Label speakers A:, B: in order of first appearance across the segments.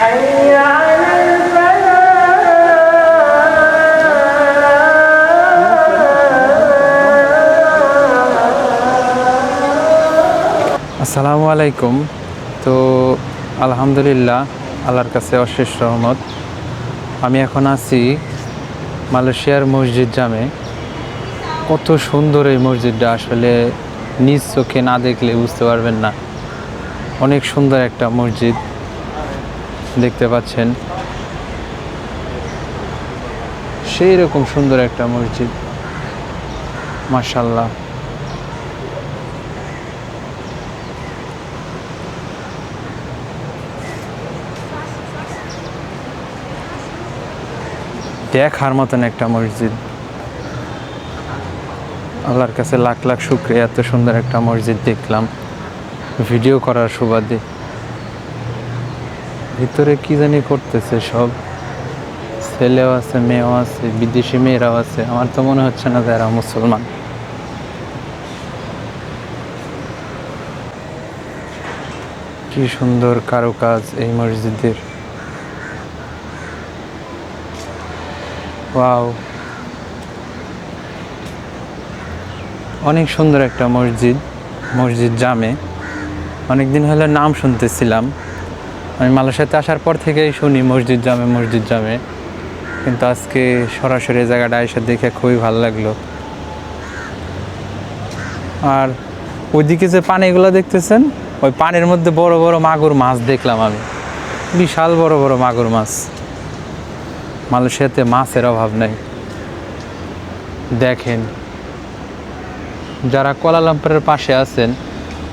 A: আসসালামু আলাইকুম তো আলহামদুলিল্লাহ আল্লাহর কাছে অশেষ রহমত। আমি এখন আছি মালয়েশিয়ার মসজিদ জামে। কত সুন্দর এই মসজিদটা, আসলে নিজ চোখে না দেখলে বুঝতে পারবেন না। অনেক সুন্দর একটা মসজিদ। দেখতে পাচ্ছেন। সেই রকম সুন্দর একটা মসজিদ। মাশাল্লাহ দেখার মতন একটা মসজিদ। আল্লাহর কাছে লাখ লাখ শুক্রিয়া, এত সুন্দর একটা মসজিদ দেখলাম। ভিডিও করার সুবাদে। ভিতরে কি জানি করতেছে সব। ছেলেও আছে, মেয়েও আছে, বিদেশি মেয়েরাও আছে। আমার তো মনে হচ্ছে না যে এরা মুসলমান। কি সুন্দর কারুকাজ এই মসজিদের। ওয়াও। অনেক সুন্দর একটা মসজিদ মসজিদ জামে। অনেকদিন হলে নাম শুনতেছিলাম। আমি মালয়েশিয়াতে আসার পর থেকেই শুনি মসজিদ জামে মসজিদ জামে। কিন্তু আজকে সরাসরি জায়গাটা এসে দেখে খুবই ভালো লাগল। আর ওইদিকে যে পানিগুলো দেখতেছেন, ওই পানির মধ্যে বড় বড় মাগুর মাছ দেখলাম আমি। বিশাল বড় বড় মাগুর মাছ। মালয়েশিয়াতে মাছের অভাব নেই। দেখেন, যারা কোয়ালালামপুরের পাশে আছেন,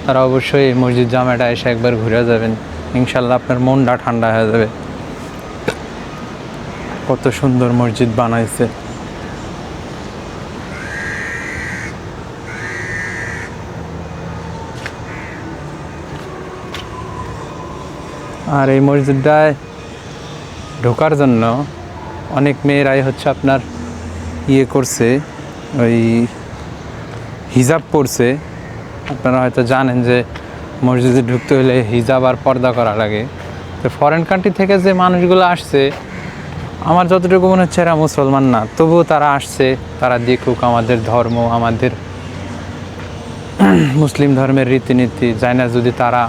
A: তারা অবশ্যই মসজিদ জামাটা এসে একবার ঘুরে যাবেন। ইনশাল্লাহ আপনার মনটা ঠান্ডা হয়ে যাবে। কত সুন্দর মসজিদ বানাইছে। আর এই মসজিদটায় ঢোকার জন্য অনেক মেয়েরাই হচ্ছে আপনার ইয়ে করছে, ওই হিজাব পরছে। আপনারা হয়তো জানেন যে মসজিদে ঢুকতে হলে হিজাব আর পর্দা করা লাগে। তো ফরেন কান্ট্রি থেকে যে মানুষগুলো আসছে, আমার যতটুকু মনে হচ্ছে এরা মুসলমান না, তবুও তারা আসছে, তারা দেখুক আমাদের ধর্ম, আমাদের মুসলিম ধর্মের রীতিনীতি। যায় না যদি তারা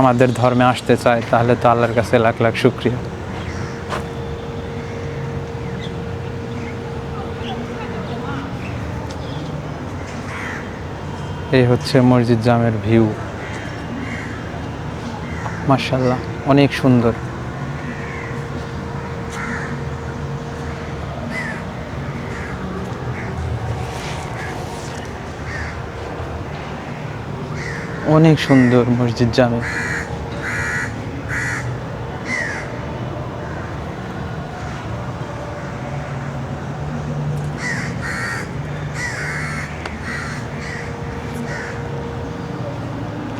A: আমাদের ধর্মে আসতে চায়, তাহলে তো আল্লাহর কাছে লাখ লাখ শুক্রিয়া। এই হচ্ছে মসজিদ জামের ভিউ। মার্শাল্লাহ অনেক সুন্দর। অনেক সুন্দর মসজিদ জামে।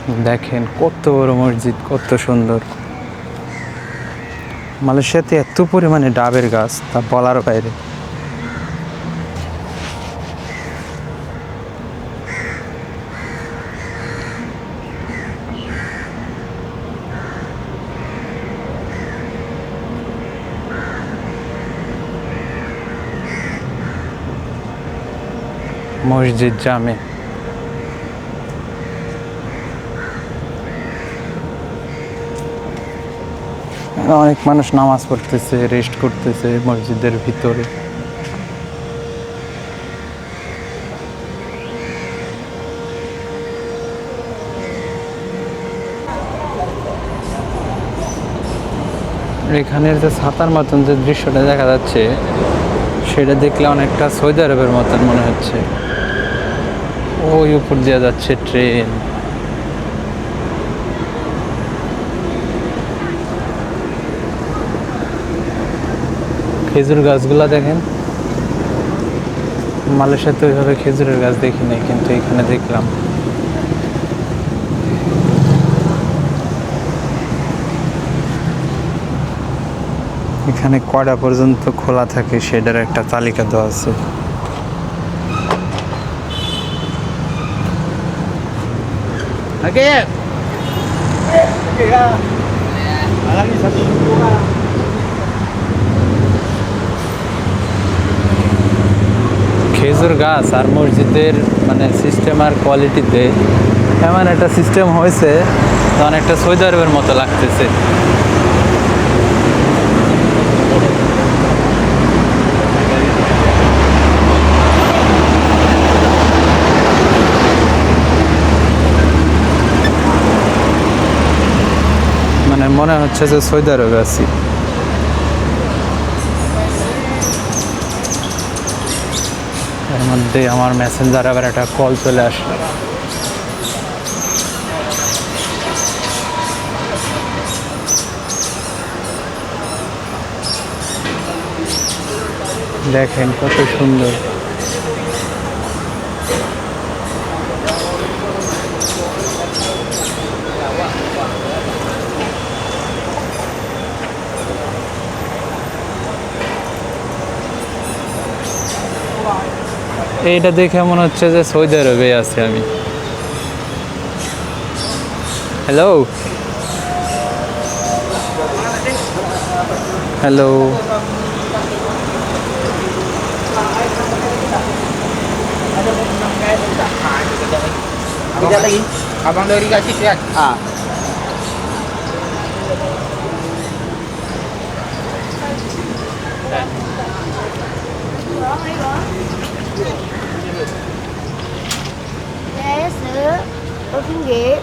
A: দেখেন কত বড় মসজিদ, কত সুন্দর। মালয়েশিয়াতে এত পরিমাণে ডাবের গাছ, তা বলার বাইরে। মসজিদ জামে। অনেক মানুষ নামাজ পড়তেছে রেস্ট করতেছে মসজিদের ভিতরে। এখানের যে ছাতার মতন যে দৃশ্যটা দেখা যাচ্ছে, সেটা দেখলে অনেকটা সৌদি আরবের মতন মনে হচ্ছে। ওই উপর দিয়ে যাচ্ছে ট্রেন। খেজুর গাছগুলা দেখেন মালয়েশিয়াতে ওইভাবে খেজুরের গাছ দেখি নাই কিন্তু এখানে দেখলাম এখানে কয়টা পর্যন্ত খোলা থাকে সেটার একটা তালিকা দেওয়া আছে
B: Okey. Okey. Malam ni
A: খেজুর গাছ আর মসজিদের মানে সিস্টেম আর কোয়ালিটিতে এমন একটা সিস্টেম হয়েছে অনেকটা সৌদি আরবের মতো লাগতেছে। মানে মনে হচ্ছে যে সৌদি আরবে আছি। এর মধ্যে আমার মেসেঞ্জার আবার একটা কল চলে আসলো দেখেন কত সুন্দর। এইটা দেখে মনে হচ্ছে যে সৌদি আরবে আছি আমি। Hello hello
C: Thank you. Nghiệm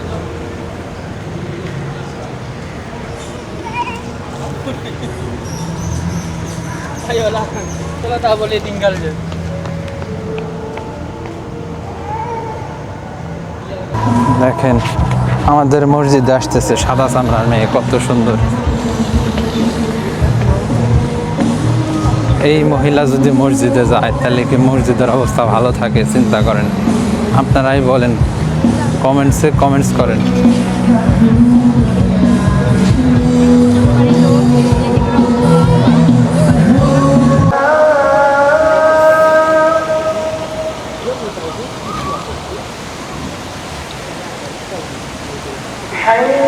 B: Ayolah. Kalau tak boleh tinggal je.
A: দেখেন আমাদের মসজিদে আসতেছে সাদা চামড়ার মেয়ে কত সুন্দর এই মহিলা যদি মসজিদে যায় তাহলে কি মসজিদের অবস্থা ভালো থাকে চিন্তা করেন আপনারাই বলেন কমেন্টসে কমেন্টস করেন
C: Hey